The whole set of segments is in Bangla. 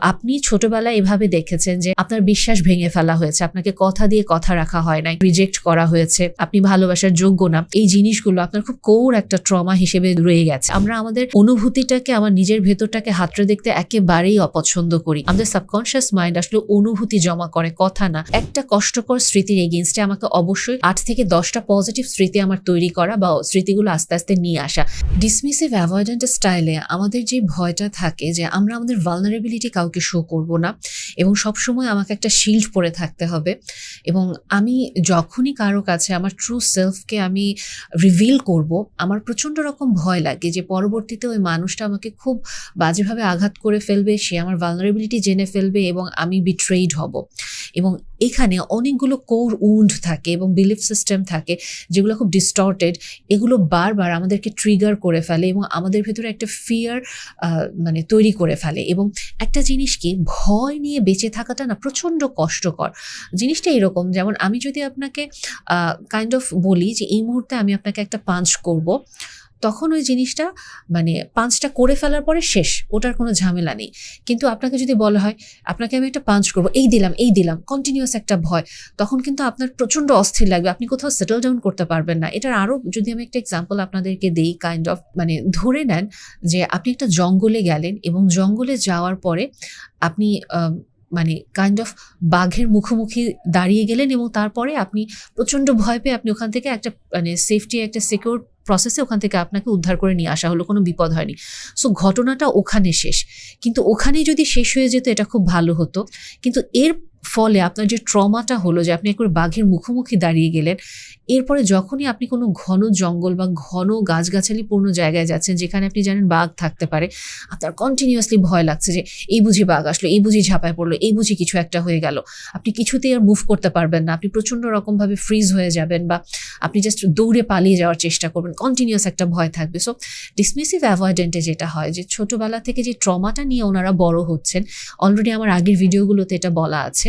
আপনি ছোটবেলায় এভাবে দেখেছেন যে আপনার বিশ্বাস ভেঙে ফেলা হয়েছে, আপনাকে কথা দিয়ে কথা রাখা হয় নাই রিজেক্ট করা হয়েছে, আপনি ভালোবাসার যোগ্য না। এই জিনিসগুলো আপনার খুব কোর একটা ট্রমা হিসেবে রয়ে গেছে। আমরা আমাদের অনুভূতিটাকে, আমার নিজের ভেতরটাকে হাতড়ে দেখতে একেবারেই অপছন্দ করি। আমাদের সাবকনশিয়াস মাইন্ড আসলে অনুভূতি জমা করে, কথা না। একটা কষ্টকর স্মৃতির এগেনস্টে আমাকে অবশ্যই আট থেকে দশটা পজিটিভ স্মৃতি আমার তৈরি করা বা স্মৃতিগুলো আস্তে আস্তে নিয়ে আসা। ডিসমিসিভ অ্যাভয়েডেন্ট স্টাইলে আমাদের যে ভয়টা থাকে যে আমরা আমাদের ভালনারেবিলিটি কাউকে শো করব না। এবং সবসময় আমাকে একটা শিল্ড পরে থাকতে হবে। এবং আমি যখনই কারও কাছে আমার ট্রু সেলফকে আমি রিভিল করব, আমার প্রচণ্ড রকম ভয় লাগে যে পরবর্তীতে ওই মানুষটা আমাকে খুব বাজেভাবে আঘাত করে ফেলবে, সে আমার ভালনারেবিলিটি জেনে ফেলবে এবং আমি বিট্রেইড হব। এবং এখানে অনেকগুলো কোর উন্ড থাকে এবং বিলিফ সিস্টেম থাকে যেগুলো খুব ডিস্টর্টেড এগুলো বারবার আমাদেরকে ট্রিগার করে ফেলে এবং আমাদের ভেতরে একটা ফিয়ার মানে তৈরি করে ফেলে এবং একটা জিনিস কি ভয় নিয়ে বেঁচে থাকাটা না প্রচণ্ড কষ্টকর। জিনিসটা এরকম, যেমন আমি যদি আপনাকে কাইন্ড অফ বলি যে এই মুহূর্তে আমি আপনাকে একটা পাঞ্চ করব তখন ওই জিনিসটা মানে পাঞ্চটা করে ফেলার পরে শেষ, ওটার কোনো ঝামেলা নেই। কিন্তু আপনাকে যদি বলা হয়, আপনাকে আমি একটা পাঞ্চ করব, এই দিলাম এই দিলাম কন্টিনিউয়াস একটা ভয়, তখন কিন্তু আপনার প্রচণ্ড অস্থির লাগবে। আপনি কোথাও সেটেল ডাউন করতে পারবেন না। এটার আরও যদি আমি একটা এক্সাম্পল আপনাদেরকে দেই কাইন্ড অফ মানে ধরে নেন যে আপনি একটা জঙ্গলে গেলেন এবং জঙ্গলে যাওয়ার পরে আপনি মানে কাইন্ড অফ বাঘের মুখোমুখি দাঁড়িয়ে গেলেন এবং তারপরে আপনি প্রচণ্ড ভয় পেয়ে আপনি ওখান থেকে একটা মানে সেফটি একটা সিকিউর প্রসেসে ওখান থেকে আপনাকে উদ্ধার করে নিয়ে আসা হলো, কোনো বিপদ হয়নি। সো ঘটনাটা ওখানে শেষ। কিন্তু ওখানেই যদি শেষ হয়ে যেত, এটা খুব ভালো হতো। কিন্তু এর ফলে আপনার যে ট্রমাটা হলো যে আপনি একবার বাঘের মুখোমুখি দাঁড়িয়ে গেলেন, এরপরে যখনই আপনি কোনো ঘন জঙ্গল বা ঘন গাছগাছালি পূর্ণ জায়গায় যাচ্ছেন, যেখানে আপনি জানেন বাঘ থাকতে পারে, আপনার কন্টিনিউয়াসলি ভয় লাগছে যে, এই বুঝি বাঘ আসলো, এই বুঝি ঝাঁপায় পড়ল, এই বুঝি কিছু একটা হয়ে গেল। আপনি কিছুতেই আর মুভ করতে পারবেন না। আপনি প্রচণ্ড রকমভাবে ফ্রিজ হয়ে যাবেন বা আপনি জাস্ট দৌড়ে পালিয়ে যাওয়ার চেষ্টা করবেন কন্টিনিউয়াস একটা ভয় থাকবে। সো ডিসমিসিভ অ্যাভয়েডেন্টে যেটা হয় যে, ছোটোবেলা থেকে যে ট্রমাটা নিয়ে ওনারা বড় হচ্ছেন অলরেডি আমার আগের ভিডিওগুলোতে এটা বলা আছে।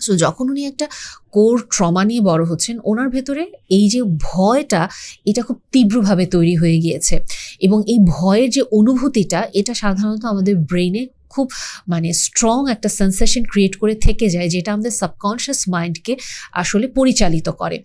সো যখন উনি একটা কোর ট্রমা নিয়ে বড় হচ্ছেন, ওনার ভেতরে এই যে ভয়টা, এটা খুব তীব্রভাবে তৈরি হয়ে গিয়েছে। এবং এই ভয়ের যে অনুভূতিটা, এটা সাধারণত আমাদের ব্রেনে খুব মানে স্ট্রং একটা সেন্সেশন ক্রিয়েট করে থেকে যায়, যেটা আমাদের সাবকনশিয়াস মাইন্ডকে আসলে পরিচালিত করে।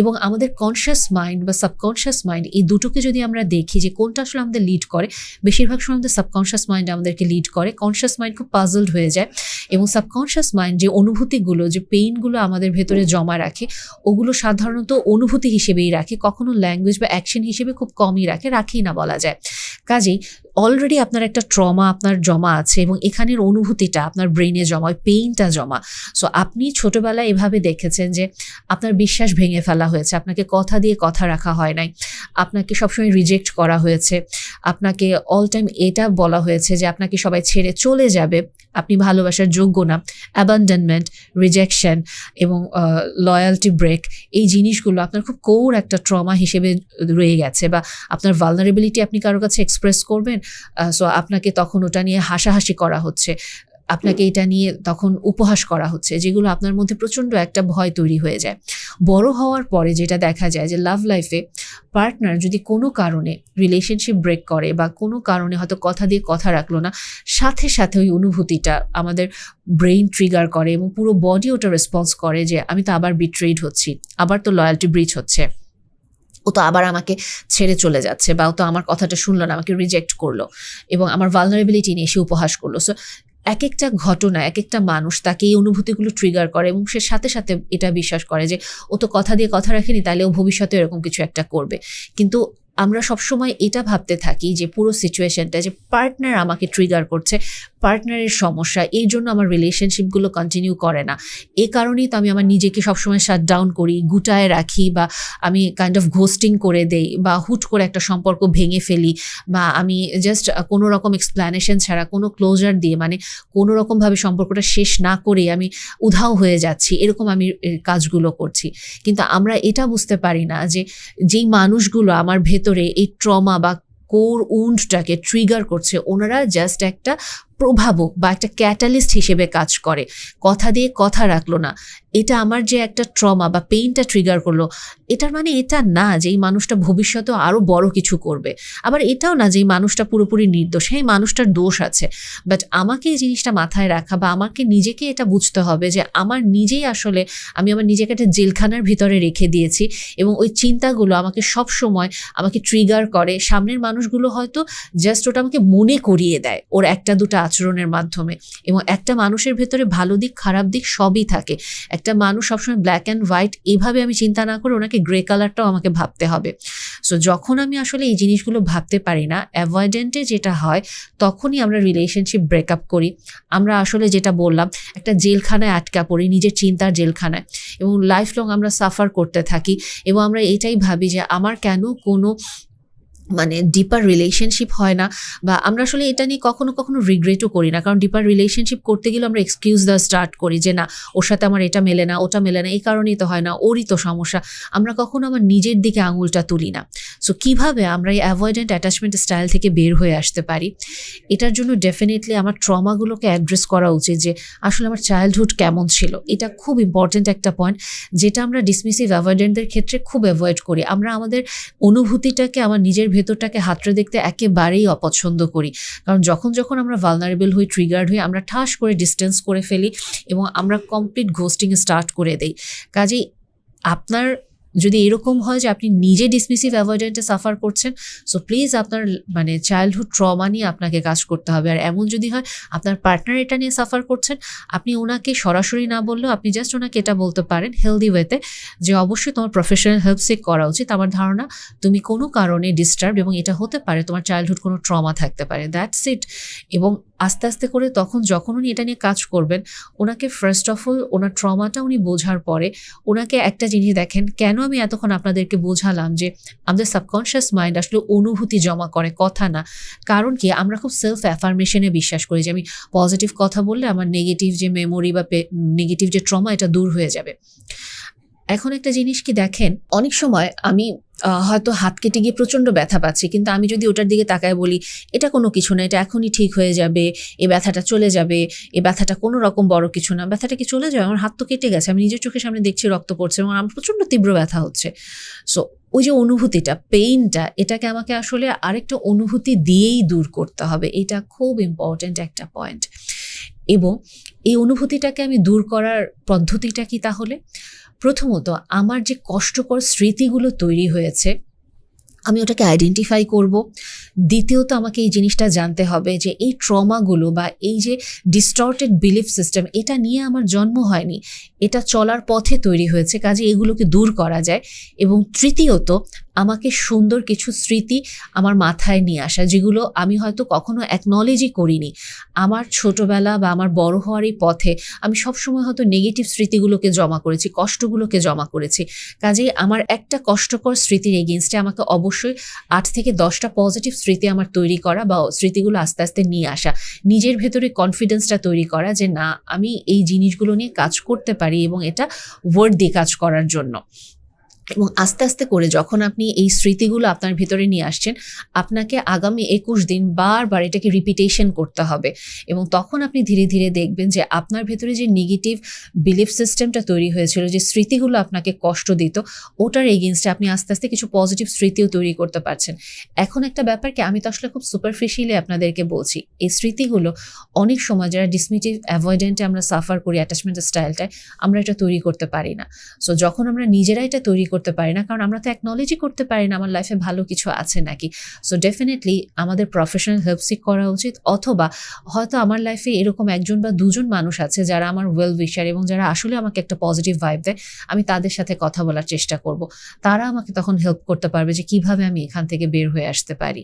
এবং আমাদের কনশিয়াস মাইন্ড বা সাবকনশিয়াস মাইন্ড এই দুটোকে যদি আমরা দেখি যে কোনটা আসলে আমাদের লিড করে, বেশিরভাগ সময় আমাদের সাবকনশিয়াস মাইন্ড আমাদেরকে লিড করে কনশিয়াস মাইন্ড খুব পাজলড হয়ে যায়। এবং সাবকনশিয়াস মাইন্ড যে অনুভূতিগুলো, যে পেইনগুলো আমাদের ভেতরে জমা রাখে, ওগুলো সাধারণত অনুভূতি হিসেবেই রাখে, কখনো ল্যাঙ্গুয়েজ বা অ্যাকশন হিসেবে খুব কমই রাখে, রাখেই না বলা যায়। কাজেই অলরেডি আপনার একটা ট্রমা আপনার জমা আছে এবং এখানের অনুভূতিটা, আপনার ব্রেনে জমা পেইনটা জমা। সো আপনি ছোটবেলায় এভাবে দেখেছেন যে আপনার বিশ্বাস ভেঙে ফেলা হয়েছে, আপনাকে কথা দিয়ে কথা রাখা হয় নাই, আপনাকে সবসময় রিজেক্ট করা হয়েছে, আপনাকে অল টাইম এটা বলা হয়েছে যে আপনাকে সবাই ছেড়ে চলে যাবে, আপনি ভালোবাসার যোগ্য না অ্যাবান্ডনমেন্ট রিজেকশন এবং লয়ালটি ব্রেক এই জিনিসগুলো আপনার খুব কোর একটা ট্রমা হিসেবে রয়ে গেছে বা আপনার ভালনারেবিলিটি আপনি কারোর কাছে এক্সপ্রেস করবেন সো আপনাকে তখন ওটা নিয়ে হাসাহাসি করা হচ্ছে। আপনাকে এটা নিয়ে তখন উপহাস করা হচ্ছে, যেগুলো আপনার মধ্যে প্রচণ্ড একটা ভয় তৈরি হয়ে যায়। বড় হওয়ার পরে যেটা দেখা যায় যে লাভ লাইফে পার্টনার যদি কোনো কারণে রিলেশনশিপ ব্রেক করে বা কোনো কারণে হয়তো কথা দিয়ে কথা রাখল না, সাথে সাথে ওই অনুভূতিটা আমাদের ব্রেইন ট্রিগার করে এবং পুরো বডি ওটা রেসপন্স করে যে আমি তো আবার বিট্রেড হচ্ছি, আবার তো লয়্যালটি ব্রিচ হচ্ছে। ও তো আবার আমাকে ছেড়ে চলে যাচ্ছে বা ও তো আমার কথাটা শুনলো না, আমাকে রিজেক্ট করল এবং আমার ভালনারেবিলিটি নিয়ে এসে উপহাস করল। সো এক একটা ঘটনা এক একটা মানুষ তাকে এই অনুভূতিগুলো ট্রিগার করে এবং সে সাথে সাথে এটা বিশ্বাস করে যে ও তো কথা দিয়ে কথা রাখেনি, তাহলে ও ভবিষ্যতে এরকম কিছু একটা করবে। কিন্তু আমরা সবসময় এটা ভাবতে থাকি যে পুরো সিচুয়েশনটা যে পার্টনার আমাকে ট্রিগার করছে পার্টনারের সমস্যা, এই জন্য আমার রিলেশনশিপগুলো কন্টিনিউ করে না। এ কারণেই তো আমি আমার নিজেকে সবসময় শাট ডাউন করি, গুটায় রাখি বা আমি কাইন্ড অফ ঘোস্টিং করে দেই বা হুট করে একটা সম্পর্ক ভেঙে ফেলি বা আমি জাস্ট কোনো রকম এক্সপ্লানেশন ছাড়া, কোনো ক্লোজার দিয়ে মানে কোনো রকমভাবে সম্পর্কটা শেষ না করে আমি উধাও হয়ে যাচ্ছি, এরকম আমি কাজগুলো করছি। কিন্তু আমরা এটা বুঝতে পারি না যে যেই মানুষগুলো আমার ভেতরে এই ট্রমা বা কোর উন্ডটাকে ট্রিগার করছে, ওনারা জাস্ট একটা প্রভাবক বা একটা ক্যাটালিস্ট হিসেবে কাজ করে। কথা দিয়ে কথা রাখল না। এটা আমার যে একটা ট্রমা বা পেইনটা ট্রিগার করল, এটার মানে এটা না যে এই মানুষটা ভবিষ্যতে আরও বড় কিছু করবে। আবার এটাও না যে এই মানুষটা পুরোপুরি নির্দোষ হ্যাঁ এই মানুষটার দোষ আছে। বাট আমাকে এই জিনিসটা মাথায় রাখা বা আমাকে নিজেকে এটা বুঝতে হবে যে আমার নিজেই আসলে আমি আমার নিজেকে একটা জেলখানার ভিতরে রেখে দিয়েছি এবং ওই চিন্তাগুলো আমাকে সব সময় আমাকে ট্রিগার করে। সামনের মানুষগুলো হয়তো জাস্ট ওটা আমাকে মনে করিয়ে দেয়। ওর একটা দুটো আচরণের মাধ্যমে। এবং একটা মানুষের ভেতরে ভালো দিক, খারাপ দিক সবই থাকে। একটা মানুষ সবসময় ব্ল্যাক অ্যান্ড হোয়াইট এভাবে আমি চিন্তা না করে ওনাকে গ্রে কালারটাও আমাকে ভাবতে হবে। সো যখন আমি আসলে এই জিনিসগুলো ভাবতে পারি না অ্যাভয়েডেন্টে যেটা হয়, তখনই আমরা রিলেশনশিপ ব্রেকআপ করি। আমরা আসলে যেটা বললাম, একটা জেলখানায় আটকা পড়ি, নিজের চিন্তার জেলখানায়। এবং লাইফ লং আমরা সাফার করতে থাকি। এবং আমরা এটাই ভাবি যে, আমার কেন কোনো মানে ডিপার রিলেশনশিপ হয় না বা আমরা আসলে এটা নিয়ে কখনো কখনো রিগ্রেটও করি না। কারণ ডিপার রিলেশনশিপ করতে গেলে আমরা এক্সকিউজ দেওয়া স্টার্ট করি যে, না, ওর সাথে আমার এটা মেলে না, ওটা মেলে না। এই কারণেই তো হয় না, ওরই তো সমস্যা। আমরা কখনো আমার নিজের দিকে আঙুলটা তুলি না। সো কীভাবে আমরা এই অ্যাভয়েডেন্ট অ্যাটাচমেন্ট স্টাইল থেকে বের হয়ে আসতে পারি? এটার জন্য ডেফিনেটলি আমার ট্রমাগুলোকে অ্যাড্রেস করা উচিত যে, আসলে আমার চাইল্ডহুড কেমন ছিল? এটা খুব ইম্পর্ট্যান্ট একটা পয়েন্ট যেটা আমরা ডিসমিসিভ অ্যাভয়েডেন্টদের ক্ষেত্রে খুব অ্যাভয়েড করি। আমরা আমাদের অনুভূতিটাকে, আমার নিজের ভেতরটাকে হাতড়ে দেখতে একেবারেই অপছন্দ করি। কারণ যখন যখন আমরা ভালনারেবল হই ট্রিগার্ড হই, আমরা ঠাস করে ডিস্টেন্স করে ফেলি এবং আমরা কমপ্লিট ঘোস্টিং স্টার্ট করে দেই। কাজেই আপনার যদি এরকম হয় যে আপনি নিজে ডিসমিসিভ অ্যাভয়েডেন্টে সাফার করছেন সো প্লিজ আপনার মানে চাইল্ডহুড ট্রমা নিয়ে আপনাকে কাজ করতে হবে। আর এমন যদি হয়, আপনার পার্টনার এটা নিয়ে সাফার করছেন, আপনি ওনাকে সরাসরি না বললেও আপনি জাস্ট ওনাকে এটা বলতে পারেন হেলদি ওয়েতে যে অবশ্যই তোমার প্রফেশনাল হেল্প সেক করা উচিত। আমার ধারণা, তুমি কোনো কারণে ডিস্টার্ব এবং এটা হতে পারে তোমার চাইল্ডহুড কোনো ট্রমা থাকতে পারে। দ্যাটস ইট এবং আস্তে আস্তে করে তখন যখন উনি এটা নিয়ে কাজ করবেন, ওনাকে ফার্স্ট অফ অল ওনার ট্রমাটা উনি বোঝার পরে ওনাকে একটা জিনিস দেখেন, কেন আমি এতক্ষণ আপনাদেরকে বোঝালাম যে আমাদের সাবকনশিয়াস মাইন্ড আসলে অনুভূতি জমা করে, কথা না। কারণ কি? আমরা খুব সেলফ অ্যাফার্মেশনে বিশ্বাস করি যে আমি পজিটিভ কথা বললে আমার নেগেটিভ যে মেমোরি বা নেগেটিভ যে ট্রমা এটা দূর হয়ে যাবে। এখন একটা জিনিস কি দেখেন? অনেক সময় আমি হয়তো হাত কেটে গিয়ে প্রচণ্ড ব্যথা পাচ্ছে, কিন্তু আমি যদি ওটার দিকে তাকায় বলি, এটা কোনো কিছু না, এটা এখনই ঠিক হয়ে যাবে, এ ব্যথাটা চলে যাবে, এ ব্যথাটা কোনো রকম বড় কিছু না, ব্যথাটা কি চলে যাবে আমার হাত তো কেটে গেছে, আমি নিজের চোখের সামনে দেখছি রক্ত পড়ছে এবং আমার প্রচণ্ড তীব্র ব্যথা হচ্ছে। সো ওই যে অনুভূতিটা পেইনটা এটাকে আমাকে আসলে আরেকটা অনুভূতি দিয়েই দূর করতে হবে, এটা খুব ইম্পর্ট্যান্ট একটা পয়েন্ট এবং এই অনুভূতিটাকে আমি দূর করার পদ্ধতিটা কি তাহলে? প্রথমত, আমার যে কষ্টকর স্মৃতিগুলো তৈরি হয়েছে আমি ওটাকে আইডেন্টিফাই করব। দ্বিতীয়ত আমাকে এই জিনিসটা জানতে হবে যে এই ট্রমাগুলো বা এই যে ডিস্টর্টেড বিলিফ সিস্টেম এটা নিয়ে আমার জন্ম হয়নি। এটা চলার পথে তৈরি হয়েছে, কাজে এগুলোকে দূর করা যায়। এবং তৃতীয়ত, আমাকে সুন্দর কিছু স্মৃতি আমার মাথায় নিয়ে আসা, যেগুলো আমি হয়তো কখনো অ্যাকনলেজই করিনি। আমার ছোটবেলা বা আমার বড় হওয়ার এই পথে আমি সবসময় হয়তো নেগেটিভ স্মৃতিগুলোকে জমা করেছি, কষ্টগুলোকে জমা করেছি। কাজেই আমার একটা কষ্টকর স্মৃতির এগেনস্টে আমাকে অবশ্যই আট থেকে দশটা পজিটিভ স্মৃতি আমার তৈরি করা বা স্মৃতিগুলো আস্তে আস্তে নিয়ে আসা। নিজের ভেতরে কনফিডেন্সটা তৈরি করা যে না, আমি এই জিনিসগুলো নিয়ে কাজ করতে পারি এবং এটা ওয়ার্ড দিয়ে কাজ করার জন্য। এবং আস্তে আস্তে করে যখন আপনি এই স্মৃতিগুলো আপনার ভিতরে নিয়ে আসছেন, আপনাকে আগামী একুশ দিন বারবার এটাকে রিপিটেশন করতে হবে এবং তখন আপনি ধীরে ধীরে দেখবেন যে আপনার ভেতরে যে নেগেটিভ বিলিফ সিস্টেমটা তৈরি হয়েছিল, যে স্মৃতিগুলো আপনাকে কষ্ট দিত, ওটার এগেনস্টে আপনি আস্তে আস্তে কিছু পজিটিভ স্মৃতিও তৈরি করতে পারছেন। এখন একটা ব্যাপার কি আমি তো আসলে খুব সুপারফিশিয়ালি আপনাদেরকে বলছি, এই স্মৃতিগুলো অনেক সময় যারা ডিসমিটিভ অ্যাভয়েডেন্টে আমরা সাফার করি অ্যাটাচমেন্ট স্টাইলটায় আমরা এটা তৈরি করতে পারি না। সো যখন আমরা নিজেরা এটা তৈরি করতে পারি না, কারণ আমরা তো অ্যাকনলেজই করতে পারি না আমার লাইফে ভালো কিছু আছে নাকি। সো ডেফিনেটলি আমাদের প্রফেশনাল হেল্প সিক করা উচিত, অথবা হয়তো আমার লাইফে এরকম একজন বা দুজন মানুষ আছে যারা আমার ওয়েল উইশার এবং যারা আসলে আমাকে একটা পজিটিভ ভাইব দেয়, আমি তাদের সাথে কথা বলার চেষ্টা করব। তারা আমাকে তখন হেল্প করতে পারবে যে কীভাবে আমি এখান থেকে বের হয়ে আসতে পারি।